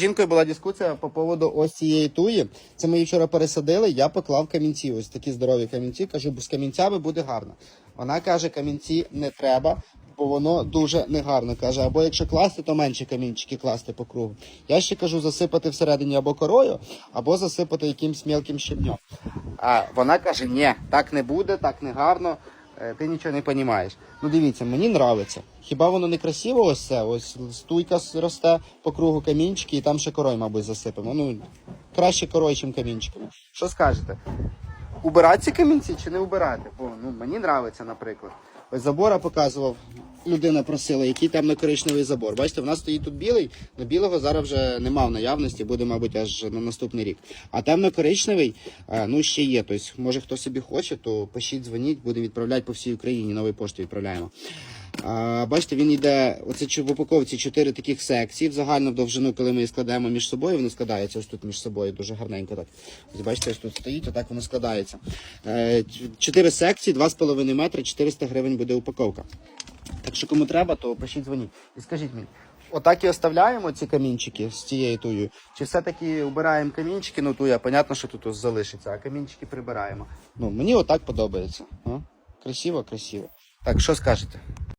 Жінкою була дискусія по поводу ось цієї туї. Це ми її вчора пересадили. Я поклав камінці. Ось такі здорові камінці. Кажу, з камінцями буде гарно. Вона каже, камінці не треба, бо воно дуже негарно. Каже, або якщо класти, то менше камінчики класти по кругу. Я ще кажу, засипати всередині або корою, або засипати якимсь мілким щебнем. А вона каже: ні, так не буде, так не гарно. Е, Ти нічого не розумієш. Ну дивіться, мені подобається. Хіба воно не красиво ось це? Ось стуйка росте по кругу камінчики, і там ще корой, мабуть, засипемо. Ну, краще корой, ніж камінчиками. Що скажете? Убирати ці камінці чи не убирати? Бо ну, мені нравиться, наприклад. Ось забора показував, людина просила, який темно-коричневий забор. Бачите, в нас стоїть тут білий, але білого зараз вже нема в наявності, буде, мабуть, аж на наступний рік. А темно-коричневий, е, ну, ще є. Тобто, може, хто собі хоче, то пишіть, дзвоніть, будемо відправляти по всій Україні, новою поштою відправляємо. Бачите, він йде, оце в упаковці чотири таких секції. В загальну довжину, коли ми їх складаємо між собою, вони складаються ось тут між собою, дуже гарненько так. Ось бачите, ось тут стоїть, отак воно складається. Е, Чотири секції, 2,5 метри, 400 гривень буде упаковка. Так що кому треба, то пишіть дзвоніть. І скажіть мені, отак і оставляємо ці камінчики з цією туєю, чи все-таки убираємо камінчики, ну туя, понятно, що тут залишиться, а камінчики прибираємо. Ну, мені отак подобається. А? Красиво, красиво. Так, що скажете?